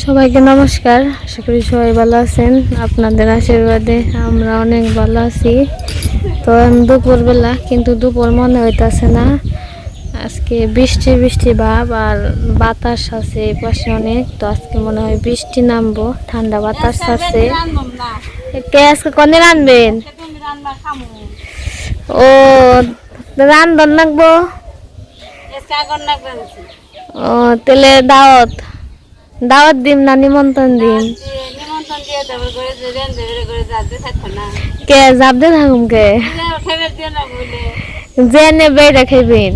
সবাইকে নমস্কার। আশা করি সবাই ভালো আছেন। আপনাদের আশীর্বাদে আমরা অনেক ভালো আছি। তো দুপুরবেলা কিন্তু দুপুর মনে হইতাছে না। আজকে বৃষ্টি বৃষ্টি ভাব আর বাতাস আছে পাশে অনেক। তো আজকে মনে হয় বৃষ্টি নামবো ঠান্ডা বাতাস আছে। কে আজকে কনে রানবেন? ও রান্ধন লাগবো? ও তাহলে দাওয়াত? দাওয়াত দিম না, নিমন্ত্রণ দিম। কে যাবদে থাকুম কে? যে নেবে এটা খাইবেন।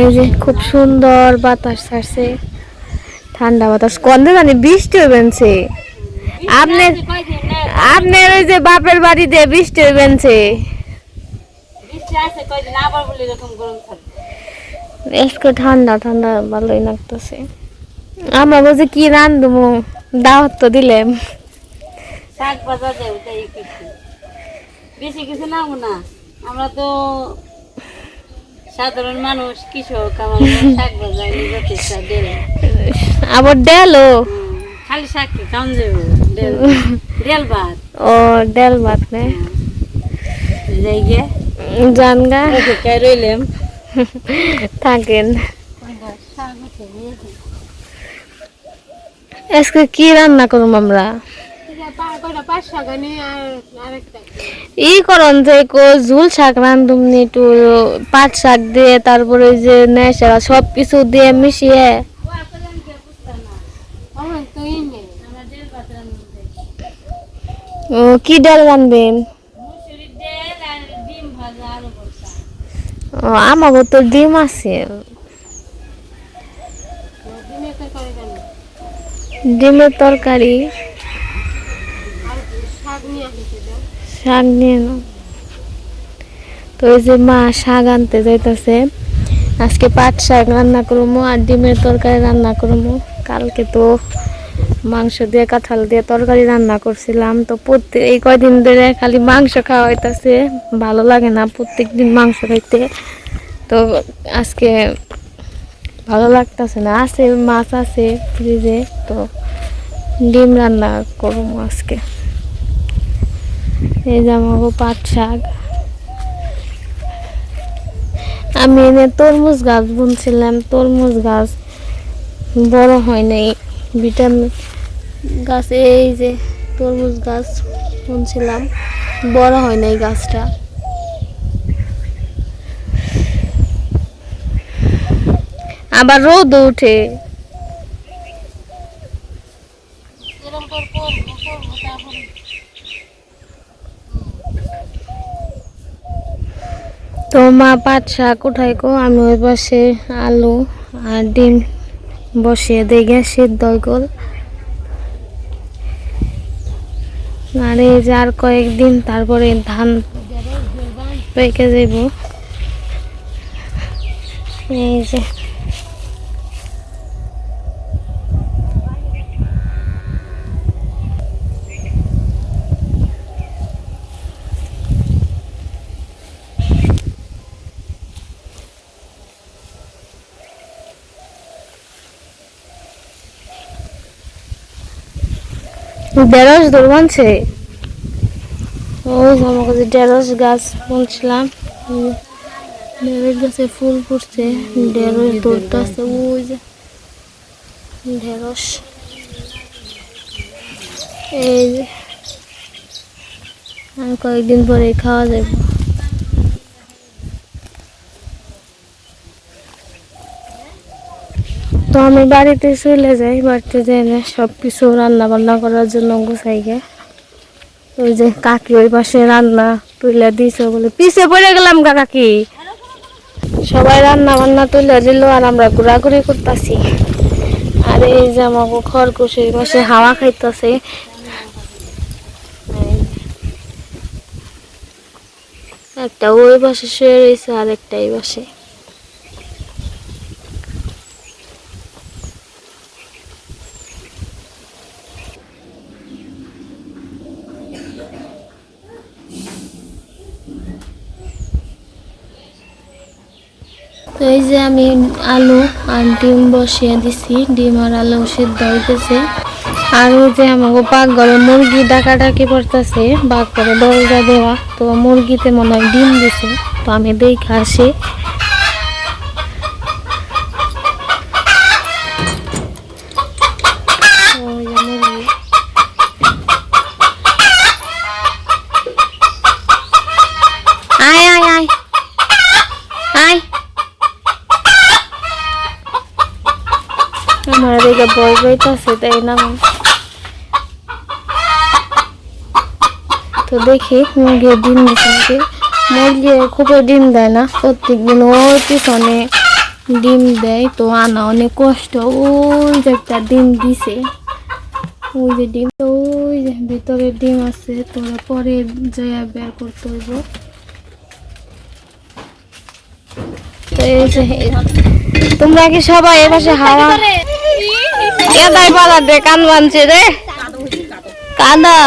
এই যে খুব সুন্দর বাতাস ছাড়ছে ঠান্ডা বাতাস কন্দে জানি বৃষ্টি হইবেনছে। আপনার আপনার ওই যে বাপের বাড়িতে বৃষ্টি হইবেনছে। একটু ঠান্ডা ঠান্ডা ভালোই লাগতেছে। আমরা বলছি কি রান্ধবো? দাওয়াত তো শাক কিছু। বেশি কিছু নাও না। আমরা তো সাধারণ মানুষ কৃষক আমার শাক যথেষ্ট দেড় আবার ডেলো খালি শাক কাম যাব দেড় দেড় ভাত। ও ডেল ভাত নে? যাই গে জানগা? রইলাম? থাকেন। আজকে কি রান্না করুম আমরা? ই করন যে ঝুল শাক রান্ধুম একটু পাট শাক দিয়ে, তারপরে যে নেশা সব কিছু দিয়ে মিশিয়ে। ও, কি ডাল রান্ধবেন ও, আমাগো তো ডিম আছে। ডিমের তরকারি। শাক নিয়ে তো ওই যে মা শাক আনতে যাইতেছে। আজকে পাট শাক রান্না করব আর ডিমের তরকারি রান্না করব কালকে তো মাংস দিয়ে, কাঁঠাল দিয়ে তরকারি রান্না করছিলাম। তো প্রত্যেক এই কয়দিন ধরে খালি মাংস খাওয়া হইতাছে। ভালো লাগে না প্রত্যেক দিন মাংস খাইতে। তো আজকে ভালো লাগতেছে না। আছে, মাছ আছে ফ্রিজে। তো ডিম রান্না করব আজকে। এই আমাকে পাট শাক। আমি এনে তরমুজ গাছ বুনছিলাম। তরমুজ গাছ বড় হয় নাই। ভিটামিন গাছ, এই যে তরমুজ গাছ শুনছিলাম বড় হয় নাই গাছটা। আবার রোদ উঠে তো মা পাট শাক উঠাই কো আমি ওই পাশে আলু আর ডিম বসিয়ে দিয়ে গ্যাস সিদ্ধ হয়ে গেল আর এই যে আর কয়েকদিন তারপরে ধান পেকে যাইব। এই যে। ঢেঁড়স দৌড় ওই ঢেঁড়স গাছ বুনছিলাম ঢেঁড়স গাছে ফুল ফুটছে, ঢেঁড়স দৌড়তেছে ওই যে ঢেঁড়স। এই যে আর কয়েকদিন পরে খাওয়া যাবে। তো আমি বাড়িতে চলে যাই, বাড়িতে যাই না সব কিছু রান্না বান্না করার জন্য গুছাই গে ওই যে কাকি ওই পাশে রান্না তুলে দিছে বলে, পিছে পড়ে গেলাম গা কাকি। সবাই রান্না বান্না তুলে দিল আর আমরা ঘোরাঘুরি করতেছি। আর এই যে আমাকে খরগোশ এই পাশে হাওয়া খাইতেছে। একটা ওই পাশে শুয়ে রয়েছে আর একটা এই পাশে। এই যে আমি আলু আর ডিম বসিয়ে দিছি। ডিম আর আলু সিদ্ধ হইতেছে। আর ওই যে আমাকে পাক পাকঘরে মুরগি ডাকাডাকি পড়তেছে বাঘ করে দরজা দেওয়া। তো মুরগিতে মনে হয় ডিম দিছে। তো আমি দেখে আসি ওই যে মুরগি আয় আয় আয় আয় আমার দিকে বই বইতেছে তাই না। তো দেখি মুরগি ডিম দিচ্ছে মুরগি খুব ডিম দেয় না প্রত্যেক দিন ওর পিছনে ডিম দেয়, তো আনা অনেক কষ্ট। ওই যে একটা ডিম দিছে। ওই যে ডিম, তো ওই যে ভিতরে ডিম আছে তোরা পরে জয়া বের করতে হইব। তো এই যে তোমরা কি সবাই এপাশে হাওয়া? কেদাই পালা দে কান বানছে রে। কাদা!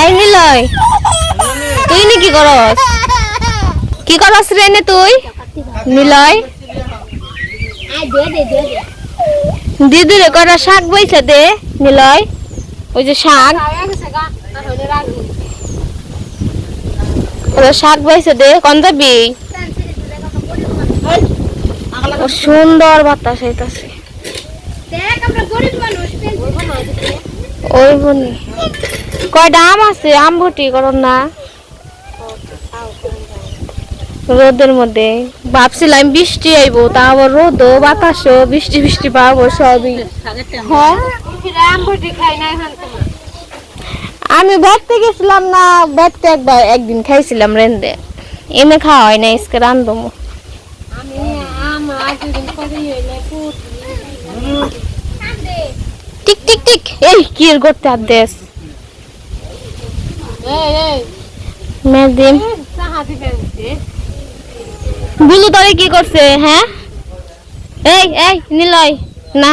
এই নিলয়, তুই নি কি করস? কি করস রে নে তুই? নিলয়। দিদি রে কটা শাক বইছে দে, নিলয়। ওই যে শাক ওই যে শাক বইছে দে কোন যাবি? সুন্দর বাতাস আইতাছে। ওই বনি। কয়টা আম আছে আম করন না। রোদের মধ্যে। ভাবছিলাম বৃষ্টি আইবো তা আবার রোদও বাতাসও বৃষ্টি বৃষ্টি পাবো সবই। হ্যাঁ? আমি বেড়তে গেছিলাম না বেড়তে একবার একদিন খাইছিলাম রেন্দে। এমনি খাওয়া হয় না আজকে রান্ধবো টিক টিক টিক। এই কি এর করতে আর দেশ বুলু তরে কি করছে হ্যাঁ? এই এই নিলয় না।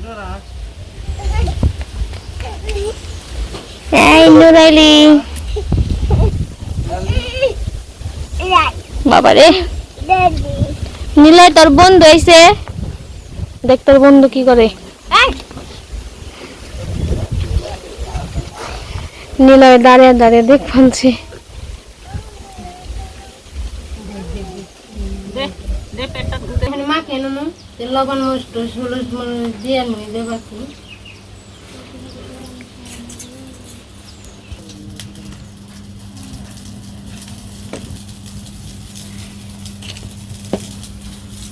এই নুরাইলি। বাবা রে নিলয় তোর বন্ধু আইছে। দেখ তোর বন্ধু কি করে। নিলয় দাঁড়িয়ে দাঁড়িয়ে দেখ ফেলছে মা কেন লবণ মস্ত হলুদ দিয়ে দেবা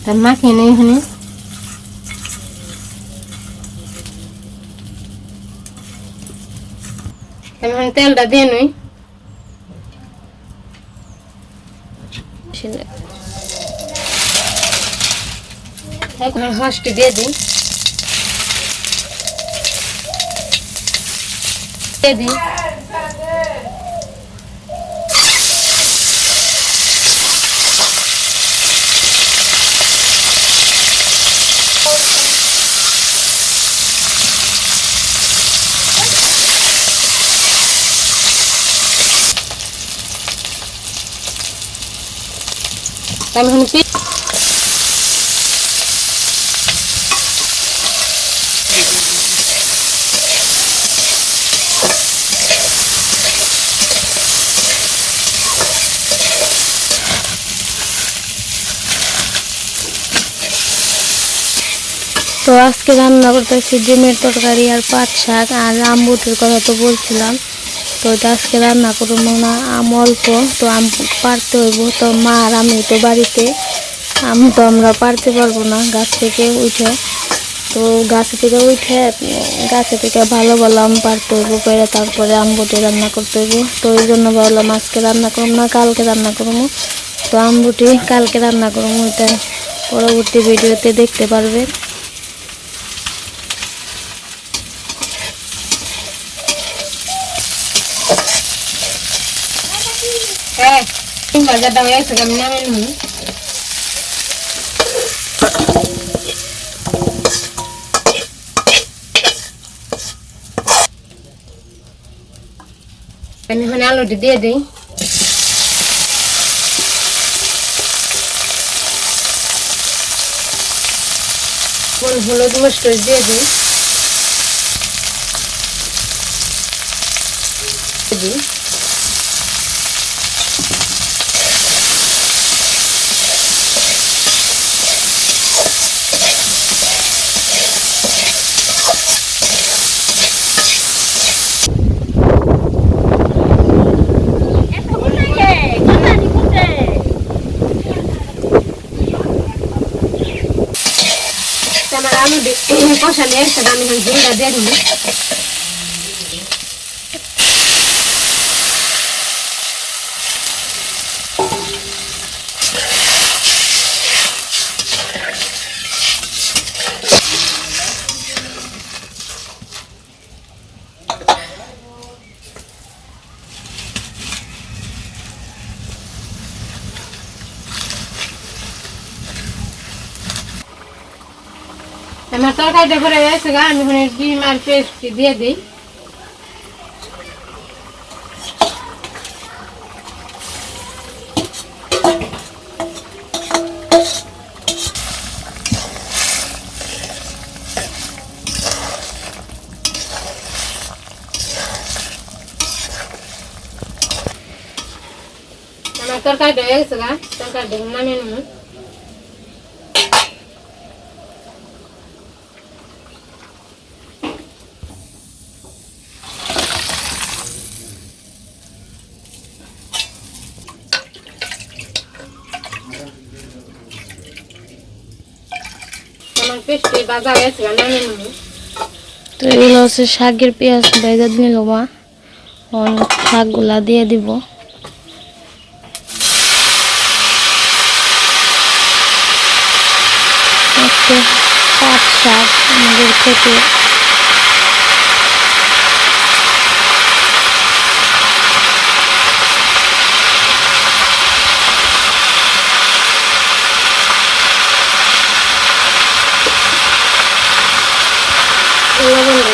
তার মা কেন এখানে। আমি এখন তেলটা দিয়ে নই। এখন হাঁসটি দিয়ে দিই। দিয়ে দিই। আমি তো আজকে রান্না করতেছি ডিমের তরকারি আর পাট শাক আর রামবুটির কথা তো বলছিলাম। তো আজকে রান্না করব না, আম অল্প, তো আম পারতে হইব। তো মা আর আমি তো বাড়িতে, আম তো আমরা পারতে পারব না গাছ থেকে উঠে। তো গাছ থেকে উঠে, গাছে থেকে ভালো ভালো আম পারতে হইব পেরে তারপরে আমবুটি রান্না করতে হইব। তো ওই জন্য ভাবলাম আজকে রান্না করব না, কালকে রান্না করব। তো আমবুটি কালকে রান্না করব এটা পরবর্তী ভিডিওতে দেখতে পারবেন এই বাজারটা হয়ে গেছে আমি নামে নি আমি এখানে আলুটি দিয়ে দিই হল হলুদ মরিচ দিয়ে দিই দিই আমার আলু দিয়ে কষালে সেটা আমি ঝুড়িটা দিয়ে দিই আমার তরকারিটা করে গেছে গা, আমি ওখানে ডিম আর পেস্ট দিয়ে দিই। আমার তরকারিটা হয়ে গেছে গা তরকারিটা নামিয়ে নেব তো এগুলো হচ্ছে শাকের পেঁয়াজ বেজা নিল মা। শাকগুলা দিয়ে দিব। পাট শাক আমাদের খেতে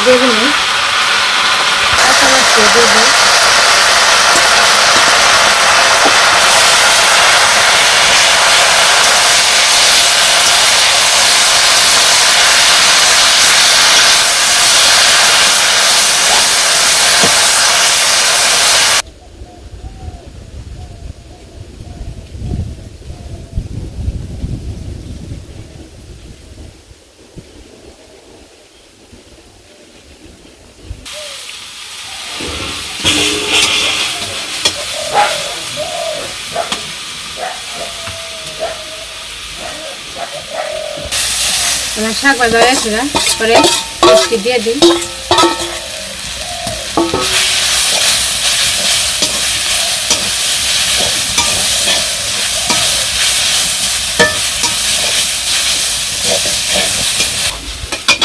লবণটা আমার শাক ভাজা হয়েছে গা। পরে পেস্টটি দিয়ে দিই।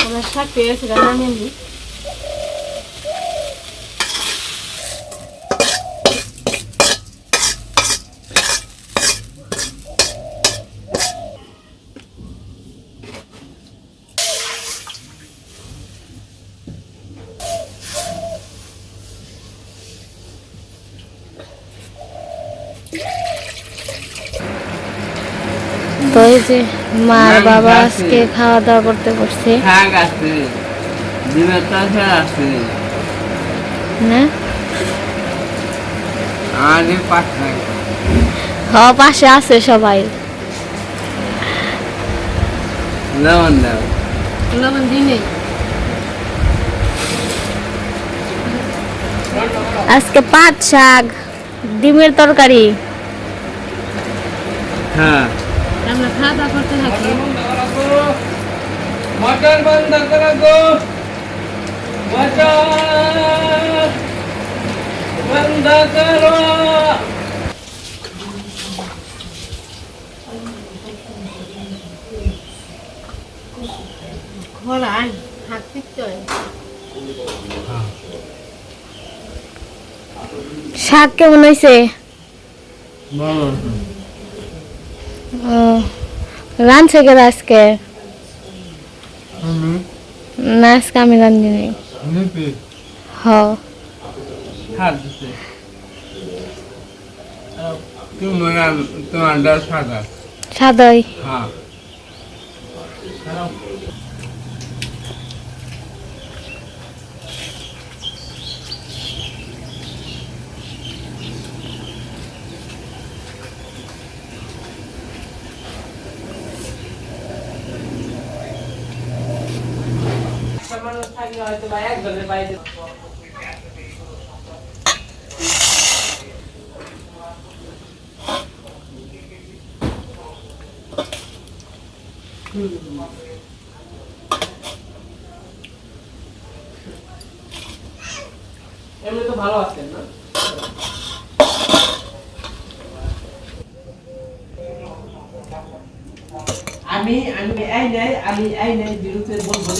আমার শাক পেয়েছিলাম নামিয়ে এই যে মার বাবা আজকে খাওয়া দাওয়া করতে বসছে। শাক আছে ডিমের তরকারি আছে না? আর এই পাঁচ শাক হ পাশে আছে সবাই। লবণ দাও। লবণ দিই আজকে পাট শাক ডিমের তরকারি। হ্যাঁ। আমরা খাওয়া দাওয়া করতে থাকি। মটর বন্ধ করো গো। বন্ধ করো। শাক কেমন হয়েছে রাঁধছে কে আজকে। না আজকে আমি রাঁধিনি হ। হাত দিতে। এমনি তো ভালো আছেন না? আমি আমি এই নাই আমি এই নাই বিরুদ্ধে বলব